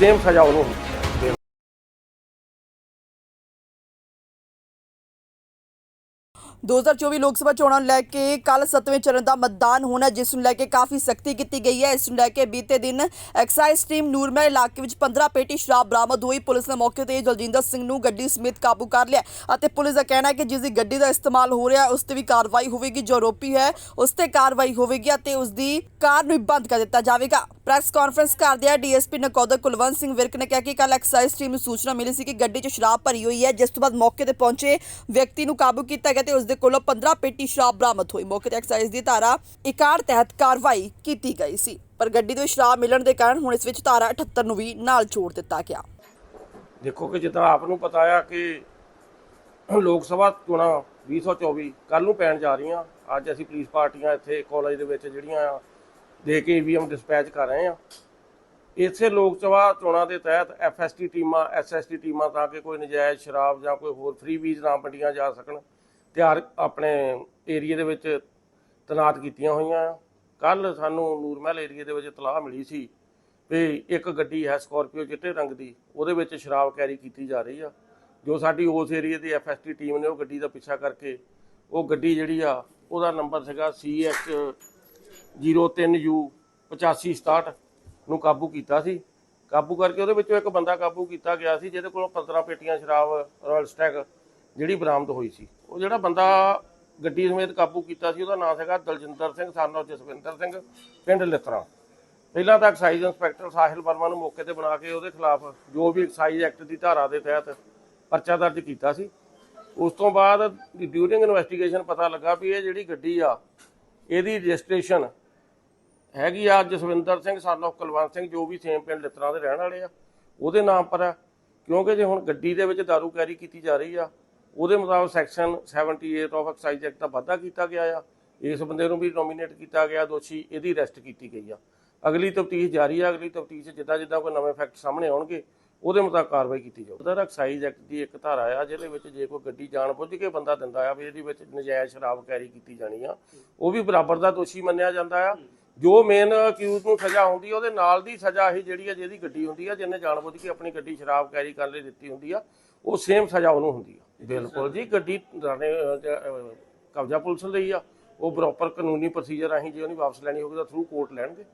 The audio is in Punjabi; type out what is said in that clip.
ਸੇਮ ਸਜ਼ਾ ਉਹਨੂੰ ਹੁੰਦੀ ਹੈ। 2024 ਲੋਕ ਸਭਾ ਚੋਣਾਂ ਲੈ ਕੇ ਕੱਲ 7ਵੇਂ ਚਰਨ ਦਾ ਮਤਦਾਨ ਹੋਣਾ ਜਿਸ ਨੂੰ ਲੈ ਕੇ ਕਾਫੀ ਸਖਤੀ ਕੀਤੀ ਗਈ ਹੈ। ਇਸ ਨੂੰ ਲੈ ਕੇ ਬੀਤੇ ਦਿਨ ਐਕਸਾਈਜ਼ ਟੀਮ ਨੂਰਮਹਿਲ ਇਲਾਕੇ ਵਿੱਚ 15 ਪੇਟੀ ਸ਼ਰਾਬ ਬਰਾਮਦ ਹੋਈ। ਪੁਲਿਸ ਨੇ ਮੌਕੇ ਤੇ ਜਲਜਿੰਦਰ ਸਿੰਘ ਨੂੰ ਗੱਡੀ ਸਮੇਤ ਕਾਬੂ ਕਰ ਲਿਆ ਅਤੇ ਪੁਲਿਸ ਦਾ ਕਹਿਣਾ ਹੈ ਕਿ ਜਿਸ ਦੀ ਗੱਡੀ ਦਾ ਇਸਤੇਮਾਲ ਹੋ ਰਿਹਾ, ਉਸ ਤੇ ਵੀ ਕਾਰਵਾਈ ਹੋਵੇਗੀ। ਜੋ ਆਰੋਪੀ ਹੈ, ਉਸ ਤੇ ਕਾਰਵਾਈ ਹੋਵੇਗੀ ਅਤੇ ਉਸ ਦੀ ਕਾਰ ਨੂੰ ਵੀ ਬੰਦ ਕਰ ਦਿੱਤਾ ਜਾਵੇਗਾ। ਪ੍ਰੈਸ ਕਾਨਫਰੰਸ ਕਰਦਿਆਂ ਡੀਐਸਪੀ ਨਕੋਦਰ ਕੁਲਵੰਤ ਸਿੰਘ ਵਿਰਕ ਨੇ ਕਿਹਾ ਕਿ ਕੱਲ ਐਕਸਾਈਜ਼ ਟੀਮ ਨੂੰ ਸੂਚਨਾ ਮਿਲੀ ਸੀ ਕਿ ਗੱਡੀ 'ਚ ਸ਼ਰਾਬ ਭਰੀ ਹੋਈ ਹੈ, ਜਿਸ ਤੋਂ ਬਾਅਦ ਮੌਕੇ ਤੇ ਪਹੁੰਚੇ ਵਿਅਕਤੀ ਨੂੰ ਕਾਬੂ ਕੀਤਾ ਗਿਆ ਤੇ ਉਸ ਦੇ ਕੋਲੋਂ 15 ਪੇਟੀ ਸ਼ਰਾਬ ਬਰਾਮਦ ਹੋਈ। ਮੌਕੇ ਤੇ ਐਕਸਾਈਜ਼ ਦੀ ਧਾਰਾ 61 ਤਹਿਤ ਕਾਰਵਾਈ ਕੀਤੀ ਗਈ ਸੀ, ਪਰ ਗੱਡੀ ਦੇ ਸ਼ਰਾਬ ਮਿਲਣ ਦੇ ਕਾਰਨ ਹੁਣ ਇਸ ਵਿੱਚ ਧਾਰਾ 78 ਨੂੰ ਵੀ ਨਾਲ ਜੋੜ ਦਿੱਤਾ ਗਿਆ। ਦੇਖੋ ਕਿ ਜਿੱਦਾਂ ਆਪ ਨੂੰ ਪਤਾ ਆ ਕਿ ਲੋਕ ਸਭਾ ਚੋਣਾਂ 2024 ਕੱਲ ਨੂੰ ਪੈਣ ਜਾ ਰਹੀਆਂ। ਅੱਜ ਅਸੀਂ ਪੁਲਿਸ ਪਾਰਟੀਆਂ ਇੱਥੇ ਕਾਲਜ ਦੇ ਵਿੱਚ ਜਿਹੜੀਆਂ ਆ ਦੇ ਕੇ ਈਵੀਐਮ ਡਿਸਪੈਚ ਕਰ ਰਹੇ ਆ ਇਸੇ ਲੋਕ ਸਭਾ ਚੋਣਾਂ ਦੇ ਤਹਿਤ ਐਫਐਸਟੀ ਟੀਮਾਂ, ਐਸਐਸਟੀ ਟੀਮਾਂ ਤਾਂ ਕਿ ਕੋਈ ਨਜਾਇਜ਼ ਸ਼ਰਾਬ ਜਾਂ ਕੋਈ ਹੋਰ ਫ੍ਰੀ ਵੀਜ਼ ਨਾ ਵੰਡੀਆਂ ਜਾ ਸਕਣ, ਤਿਆਰ ਆਪਣੇ ਏਰੀਆ ਦੇ ਵਿੱਚ ਤੈਨਾਤ ਕੀਤੀਆਂ ਹੋਈਆਂ। ਆ ਕੱਲ ਸਾਨੂੰ ਨੂਰਮਹਿਲ ਏਰੀਆ ਦੇ ਵਿੱਚ ਤਲਾਹ ਮਿਲੀ ਸੀ ਵੀ ਇੱਕ ਗੱਡੀ ਹੈ ਸਕਾਰਪੀਓ ਚਿੱਟੇ ਰੰਗ ਦੀ, ਉਹਦੇ ਵਿੱਚ ਸ਼ਰਾਬ ਕੈਰੀ ਕੀਤੀ ਜਾ ਰਹੀ ਆ। ਜੋ ਸਾਡੀ ਉਸ ਏਰੀਆ ਦੀ ਐਫਐਸਟੀ ਟੀਮ ਨੇ ਉਹ ਗੱਡੀ ਦਾ ਪਿੱਛਾ ਕਰਕੇ, ਉਹ ਗੱਡੀ ਜਿਹੜੀ ਆ, ਉਹਦਾ ਨੰਬਰ ਸੀਗਾ CH 03U 8567 ਨੂੰ ਕਾਬੂ ਕੀਤਾ ਸੀ। ਕਾਬੂ ਕਰਕੇ ਉਹਦੇ ਵਿੱਚੋਂ ਇੱਕ ਬੰਦਾ ਕਾਬੂ ਕੀਤਾ ਗਿਆ ਸੀ, ਜਿਹਦੇ ਕੋਲੋਂ 15 ਪੇਟੀਆਂ ਸ਼ਰਾਬ ਰਾਇਲ ਸਟੈਕ ਜਿਹੜੀ ਬਰਾਮਦ ਹੋਈ ਸੀ। ਉਹ ਜਿਹੜਾ ਬੰਦਾ ਗੱਡੀ ਸਮੇਤ ਕਾਬੂ ਕੀਤਾ ਸੀ, ਉਹਦਾ ਨਾਮ ਸੀਗਾ ਦਲਜਿੰਦਰ ਸਿੰਘ, ਸਾਨੋ ਜਸਵਿੰਦਰ ਸਿੰਘ, ਪਿੰਡ ਲਿਤਰਾ ਪਹਿਲਾਂ ਤਾਂ ਐਕਸਾਈਜ਼ ਇੰਸਪੈਕਟਰ ਸਾਹਿਲ ਵਰਮਾ ਨੂੰ ਮੌਕੇ ਤੇ ਬਣਾ ਕੇ ਉਹਦੇ ਖਿਲਾਫ ਜੋ ਵੀ ਐਕਸਾਈਜ਼ ਐਕਟ ਦੀ ਧਾਰਾ ਦੇ ਤਹਿਤ ਪਰਚਾ ਦਰਜ ਕੀਤਾ ਸੀ। ਉਸ ਤੋਂ ਬਾਅਦ ਡਿਊਰਿੰਗ ਇਨਵੈਸਟੀਗੇਸ਼ਨ ਪਤਾ ਲੱਗਾ ਵੀ ਇਹ ਜਿਹੜੀ ਗੱਡੀ ਆ, ਇਹਦੀ ਰਜਿਸਟ੍ਰੇਸ਼ਨ ਹੈਗੀ ਆ ਜਸਵਿੰਦਰ ਸਿੰਘ, son of ਕੁਲਵੰਤ ਸਿੰਘ, ਜੋ ਵੀ ਸੇਮ ਪਿੰਡ ਲਿਤਰਾ ਦੇ ਰਹਿਣ ਵਾਲੇ ਆ। ਉਹਦੇ ਨਾਮ ਪਰ ਆ ਕਿਉਂਕਿ ਜੇ ਹੁਣ ਗੱਡੀ ਦੇ ਵਿੱਚ ਦਾਰੂ ਕੈਰੀ ਕੀਤੀ ਜਾ ਰਹੀ ਆ, ਉਹਦੇ ਮੁਤਾਬਕ ਸੈਕਸ਼ਨ 78 ਆਫ ਐਕਸਾਈਜ਼ ਐਕਟ ਦਾ ਵਾਧਾ ਕੀਤਾ ਗਿਆ ਆ। ਇਸ ਬੰਦੇ ਨੂੰ ਵੀ ਨੋਮੀਨੇਟ ਕੀਤਾ ਗਿਆ, ਦੋਸ਼ੀ ਇਹਦੀ ਅਰੈਸਟ ਕੀਤੀ ਗਈ ਆ। ਅਗਲੀ ਤਫਤੀਸ਼ ਜਾਰੀ ਆ। ਅਗਲੀ ਤਫਤੀਸ਼ ਜਿੱਦਾਂ ਜਿੱਦਾਂ ਕੋਈ ਨਵੇਂ ਫੈਕਟ ਸਾਹਮਣੇ ਆਉਣਗੇ, ਉਹਦੇ ਮੁਤਾਬਕ ਕਾਰਵਾਈ ਕੀਤੀ ਜਾਊ। ਉਹਦਾ ਐਕਸਾਈਜ਼ ਐਕਟ ਦੀ ਇੱਕ ਧਾਰਾ ਆ, ਜਿਹਦੇ ਵਿੱਚ ਜੇ ਕੋਈ ਗੱਡੀ ਜਾਣ ਬੁੱਝ ਕੇ ਬੰਦਾ ਦਿੰਦਾ ਆ, ਵੀ ਇਹਦੇ ਵਿੱਚ ਨਜਾਇਜ਼ ਸ਼ਰਾਬ ਕੈਰੀ ਕੀਤੀ ਜਾਣੀ ਆ, ਉਹ ਵੀ ਬਰਾਬਰ ਦਾ ਦੋਸ਼ੀ ਮੰਨਿਆ ਜਾਂਦਾ ਆ। ਜੋ ਮੇਨ ਅਕਿਊਜ਼ ਨੂੰ ਸਜ਼ਾ ਹੁੰਦੀ ਆ ਉਹਦੇ ਨਾਲ ਦੀ ਸਜ਼ਾ ਇਹੀ ਜਿਹੜੀ ਆ ਜਿਹਦੀ ਗੱਡੀ ਹੁੰਦੀ ਆ ਜਿਹਨੇ ਜਾਣਬੁੱਝ ਕੇ ਆਪਣੀ ਗੱਡੀ ਸ਼ਰਾਬ ਕੈਰੀ ਕਰਨ ਲਈ ਦਿੱਤੀ ਹੁੰਦੀ ਆ ਉਹ ਸੇਮ ਸਜ਼ਾ ਉਹਨੂੰ ਹੁੰਦੀ ਆ। ਬਿਲਕੁਲ ਜੀ ਗੱਡੀ ਕਬਜ਼ਾ ਪੁਲਿਸ ਲਈ ਆ ਉਹ ਪ੍ਰੋਪਰ ਕਾਨੂੰਨੀ ਪ੍ਰੋਸੀਜਰ ਰਾਹੀਂ ਜੇ ਉਹਨੇ ਵਾਪਸ ਲੈਣੀ ਹੋਵੇ ਤਾਂ ਥਰੂ ਕੋਰਟ ਲੈਣਗੇ।